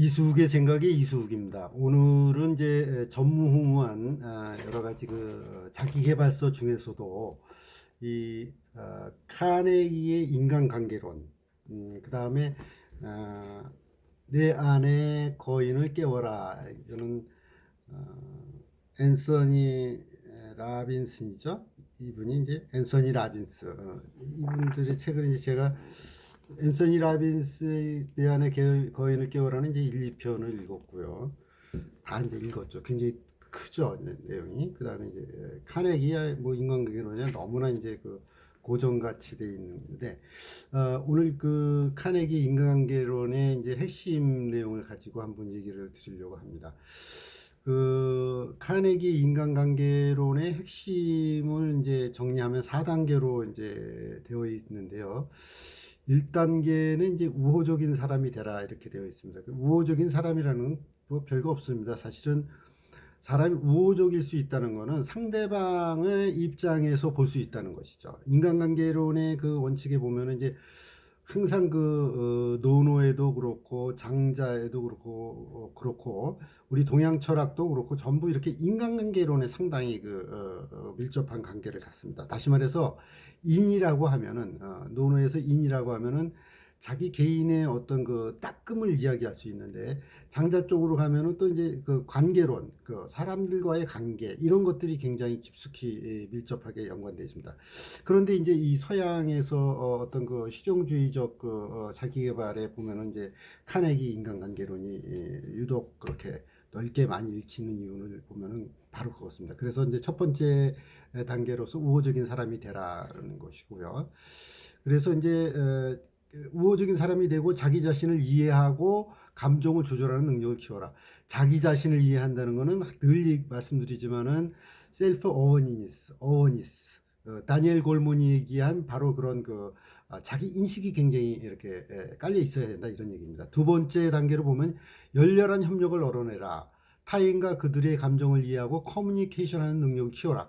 이수욱의 생각의 이수욱입니다. 오늘은 이제 전무후무한 아, 여러 가지 그 자기 개발서 중에서도 이 어, 카네기의 인간관계론, 음, 그 다음에 아, 내 안의 거인을 깨워라. 이거는 어, 앤서니 라빈슨이죠. 이분이 이제 앤서니 라빈스. 어, 이분들의 책을 이제 제가 앤서니 안의 개- 거인을 깨워라는 이제 1, 2편을 읽었고요. 다 이제 읽었죠. 굉장히 크죠 내용이. 그다음에 이제 카네기야 뭐 인간관계론이 너무나 이제 그 고정 가치돼 있는데 어, 오늘 그 카네기 인간관계론의 이제 핵심 내용을 가지고 한번 얘기를 드리려고 합니다. 그 카네기 인간관계론의 핵심을 이제 정리하면 4단계로 이제 되어 있는데요. 1단계는 이제 우호적인 사람이 되라 이렇게 되어 있습니다. 그 우호적인 사람이라는 건뭐 별거 없습니다. 사실은 사람이 우호적일 수 있다는 것은 상대방의 입장에서 볼 수 있다는 것이죠. 인간관계론의 그 원칙에 보면은 이제 항상 그 어, 노노에도 그렇고 장자에도 그렇고 어, 그렇고 우리 동양 철학도 그렇고 전부 이렇게 인간관계론에 상당히 그 어, 어, 밀접한 관계를 갖습니다. 다시 말해서 인이라고 하면은 어, 노노에서 인이라고 하면은 자기 개인의 어떤 그 따끔을 이야기할 수 있는데 장자 쪽으로 가면은 또 이제 그 관계론, 그 사람들과의 관계 이런 것들이 굉장히 깊숙이 예, 밀접하게 연관되어 있습니다. 그런데 이제 이 서양에서 어, 어떤 그 실용주의적 그 어, 자기개발에 보면은 이제 카네기 인간관계론이 예, 유독 그렇게 넓게 많이 읽히는 이유를 보면은 바로 그렇습니다. 그래서 이제 첫 번째 단계로서 우호적인 사람이 되라는 것이고요. 그래서 이제 어, 우호적인 사람이 되고 자기 자신을 이해하고 감정을 조절하는 능력을 키워라. 자기 자신을 이해한다는 것은 늘 이- 말씀드리지만은 셀프 어워니스, 어워니스. 어, 다니엘 골몬이 얘기한 바로 그런 그 아, 자기 인식이 굉장히 이렇게 에, 깔려 있어야 된다 이런 얘기입니다. 두 번째 단계로 보면 열렬한 협력을 얻어내라. 타인과 그들의 감정을 이해하고 커뮤니케이션하는 능력을 키워라.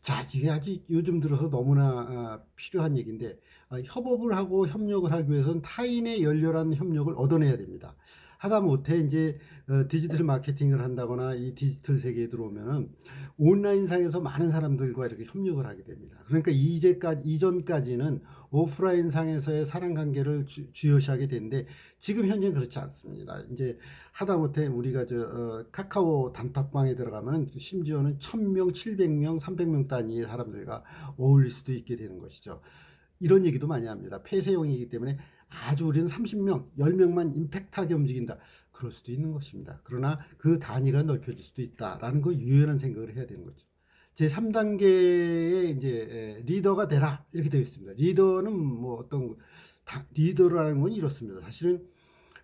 자, 이게 아주 요즘 들어서 너무나 아, 필요한 얘기인데 아, 협업을 하고 협력을 하기 위해서는 타인의 열렬한 협력을 얻어내야 됩니다. 하다 못해 이제 어, 디지털 마케팅을 한다거나 이 디지털 세계에 들어오면은 온라인상에서 많은 사람들과 이렇게 협력을 하게 됩니다. 그러니까 이제까지 이전까지는 오프라인 상에서의 사람 관계를 주, 주요시하게 되는데 지금 현재는 그렇지 않습니다. 이제 하다못해 우리가 저 어, 카카오 단톡방에 들어가면 심지어는 1000명, 700명, 300명 단위의 사람들과 어울릴 수도 있게 되는 것이죠. 이런 얘기도 많이 합니다. 폐쇄형이기 때문에 아주 우리는 30명, 10명만 임팩트하게 움직인다. 그럴 수도 있는 것입니다. 그러나 그 단위가 넓혀질 수도 있다라는 거 유연한 생각을 해야 되는 거죠. 제 3단계에 이제 에, 리더가 되라 이렇게 되어 있습니다. 리더는 뭐 어떤 다- 리더라는 건 이렇습니다. 사실은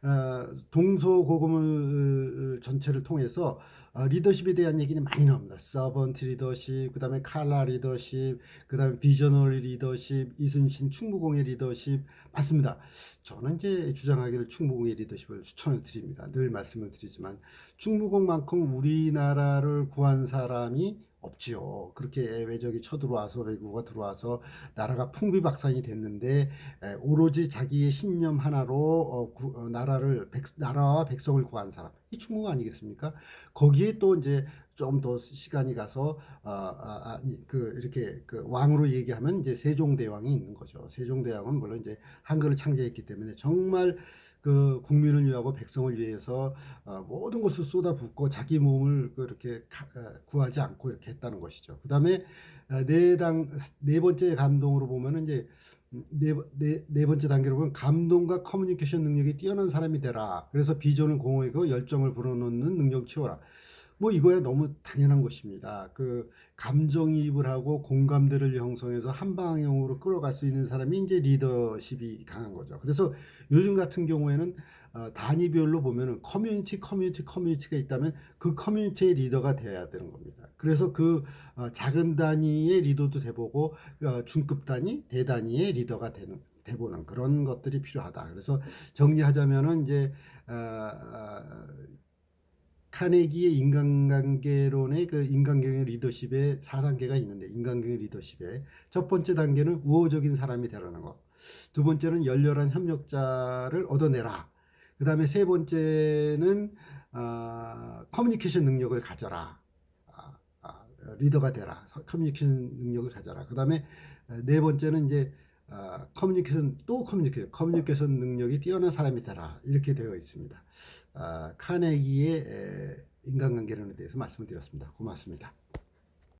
어, 동서고금을 전체를 통해서 어, 리더십에 대한 얘기는 많이 나옵니다. 서번트 리더십, 그 다음에 칼라 리더십, 그 다음에 비저널 리더십, 이순신 충무공의 리더십 맞습니다. 저는 이제 주장하기를 충무공의 리더십을 추천을 드립니다. 늘 말씀을 드리지만 충무공만큼 우리나라를 구한 사람이 없지요. 그렇게 외적이 쳐들어와서 외국어가 들어와서 나라가 풍비박산이 됐는데 에, 오로지 자기의 신념 하나로 어, 구- 어, 나라를 백, 나라와 백성을 구한 사람 이 충무가 아니겠습니까? 거기에 또 이제 좀 더 시간이 가서 아, 아, 아니 그 이렇게 그 왕으로 얘기하면 이제 세종대왕이 있는 거죠. 세종대왕은 물론 이제 한글을 창제했기 때문에 정말 그 국민을 위하고 백성을 위해서 어, 모든 것을 쏟아붓고 자기 몸을 그렇게 가- 어, 구하지 않고 이렇게 했다는 것이죠. 그다음에 어, 네당 네 번째 감동으로 보면은 이제 네, 네, 네 번째 단계로 보면 감동과 커뮤니케이션 능력이 뛰어난 사람이 되라. 그래서 비전을 공허하고 열정을 불어넣는 능력을 키워라. 뭐 이거야 너무 당연한 것입니다. 그 감정이입을 하고 공감대를 형성해서 한 방향으로 끌어갈 수 있는 사람이 이제 리더십이 강한 거죠. 그래서 요즘 같은 경우에는 어, 단위별로 보면은 커뮤니티, 커뮤니티, 커뮤니티가 있다면 그 커뮤니티의 리더가 돼야 되는 겁니다. 그래서 그 어, 작은 단위의 리더도 돼보고 어, 중급 단위, 대단위의 리더가 되는 돼보는 그런 것들이 필요하다. 그래서 정리하자면은 이제 어, 어, 카네기의 인간관계론의 그 인간경영 리더십의 4단계가 있는데 인간경영 리더십의 첫 번째 단계는 우호적인 사람이 되라는 것. 두 번째는 열렬한 협력자를 얻어내라. 그그 다음에 세 번째는 아, 커뮤니케이션 능력을 가져라. 아, 아, 리더가 되라. 서- 커뮤니케이션 능력을 가져라. 그 다음에 네 번째는 이제 아, 커뮤니케이션 또 커뮤니케이션 커뮤니케이션 능력이 뛰어난 사람이 되라 이렇게 되어 있습니다. 아, 카네기의 에, 인간관계론에 대해서 말씀을 드렸습니다. 고맙습니다.